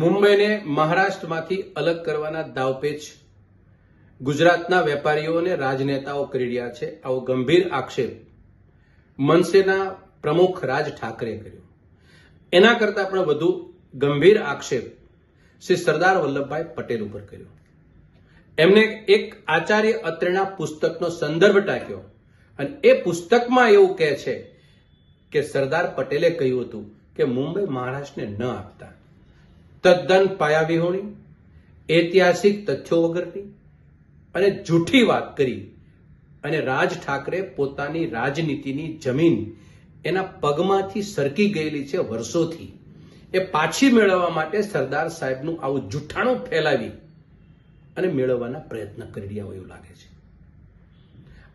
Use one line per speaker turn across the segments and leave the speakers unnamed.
મુંબઈને મહારાષ્ટ્રમાંથી અલગ કરવાના દાવપેચ. ગુજરાતના વેપારીઓ અને રાજનેતાઓ કરી રહ્યા છે આવો ગંભીર આક્ષેપ. મનસેના પ્રમુખ રાજ ઠાકરે કર્યો. એના કરતા પણ વધુ ગંભીર આક્ષેપ શ્રી સરદાર વલ્લભભાઈ પટેલ ઉપર કર્યો. એમને એક આચાર્ય અત્રેના પુસ્તકનો સંદર્ભ ટાંક્યો અને એ પુસ્તકમાં એવું કહે છે કે સરદાર પટેલે કહ્યું હતું કે મુંબઈ મહારાષ્ટ્રને ન આપતા. તદ્દન પાયાવિહોણી, ઐતિહાસિક તથ્યો વગરની અને જૂઠી વાત કરી અને રાજ ઠાકરે પોતાની રાજનીતિની જમીન એના પગમાંથી સરકી ગયેલી છે વર્ષોથી. એ પાછી મેળવવા માટે સરદાર સાહેબનું આવું જૂઠાણું ફેલાવી અને મેળવવાના પ્રયત્ન કરી રહ્યા હોય એવું લાગે છે.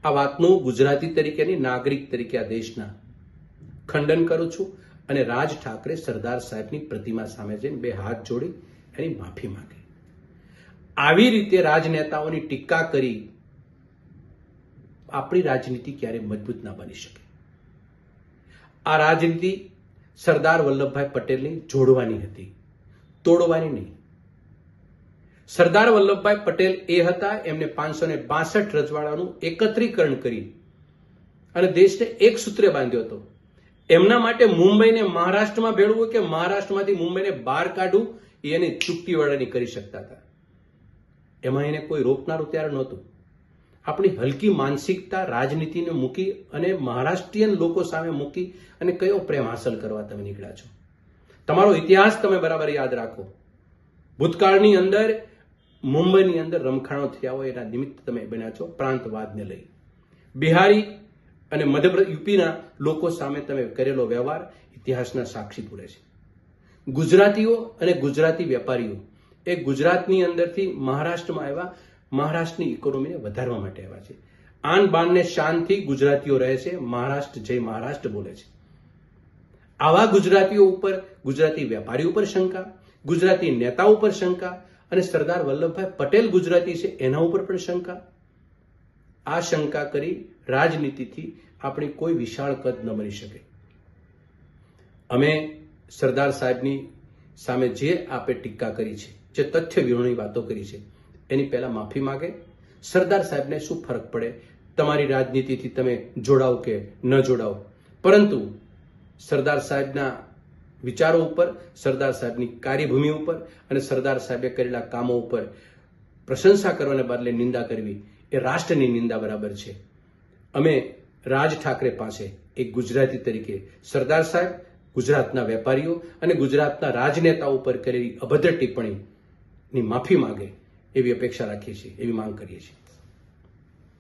આ વાતનું ગુજરાતી તરીકેની નાગરિક તરીકે આ દેશના ખંડન કરું છું. અને રાજ ઠાકરે સરદાર સાહેબની પ્રતિમા સામે જઈને બે હાથ જોડી એની માફી માંગી. આવી રીતે રાજનેતાઓની ટીકા કરી આપણી રાજનીતિ ક્યારે મજબૂત ના બની શકે? આ રાજનીતિ સરદાર વલ્લભભાઈ પટેલની જોડવાની હતી, તોડવાની નહીં. સરદાર વલ્લભભાઈ પટેલ એ હતા, એમને પાંચસો ને બાસઠ રજવાડાનું એકત્રીકરણ કરી અને દેશને એક સૂત્રે બાંધ્યો હતો. એમના માટે મુંબઈને મહારાષ્ટ્રમાં ભેળવું કે મહારાષ્ટ્રમાંથી મુંબઈને બહાર કાઢવું, એ એની ચૂકતી વાળાની કરી શકતા હતા. એમાં એને કોઈ રોકનારું ત્યારે નહોતું. આપણી હલકી માનસિકતા રાજનીતિને મૂકી અને મહારાષ્ટ્રીયન લોકો સામે મૂકી અને કયો પ્રેમ હાંસલ કરવા તમે નીકળ્યા છો? તમારો ઇતિહાસ તમે બરાબર યાદ રાખો. ભૂતકાળની અંદર, મુંબઈની અંદર રમખાણો થયા હોય એના નિમિત્ત તમે બન્યા છો, પ્રાંતવાદને લઈ. બિહારી અને મધ્યપ્રદેશ યુપીના લોકો સામે તમે કરેલો વ્યવહાર ઇતિહાસના સાક્ષી પૂરે છે. ગુજરાતીઓ અને ગુજરાતી વેપારીઓ, એ ગુજરાતની અંદરથી મહારાષ્ટ્રમાં આવ્યા, મહારાષ્ટ્રની ઇકોનોમીને વધારવા માટે આવ્યા છે. આન બાનને શાનથી ગુજરાતીઓ રહે છે, મહારાષ્ટ્ર જય મહારાષ્ટ્ર બોલે છે. આવા ગુજરાતીઓ ઉપર, ગુજરાતી વેપારી ઉપર શંકા, ગુજરાતી નેતા ઉપર શંકા અને સરદાર વલ્લભભાઈ પટેલ ગુજરાતી છે, એના ઉપર પણ શંકા. આ શંકા કરી રાજનીતિથી આપણી કોઈ વિશાળ કદ ન બની શકે. અમે સરદાર સાહેબની સામે જે આપે ટીકા કરી છે, જે તથ્ય વિહોણી વાતો કરી છે, એની પહેલા માફી માગે. સરદાર સાહેબને શું ફરક પડે? તમારી રાજનીતિથી તમે જોડાઓ કે ન જોડાઓ પરંતુ સરદાર સાહેબના વિચારો ઉપર, સરદાર સાહેબની કાર્યભૂમિ ઉપર અને સરદાર સાહેબે કરેલા કામો ઉપર પ્રશંસા કરવાને બદલે નિંદા કરવી એ રાષ્ટ્રની નિંદા બરાબર છે. અમે રાજ ઠાકરે પાસે એક ગુજરાતી તરીકે સરદાર સાહેબ, ગુજરાતના વેપારીઓ અને ગુજરાતના રાજનેતાઓ ઉપર કરેલી અભદ્ર ટિપ્પણીની માફી માંગે એવી અપેક્ષા રાખીએ છીએ, એવી માંગ કરીએ છીએ.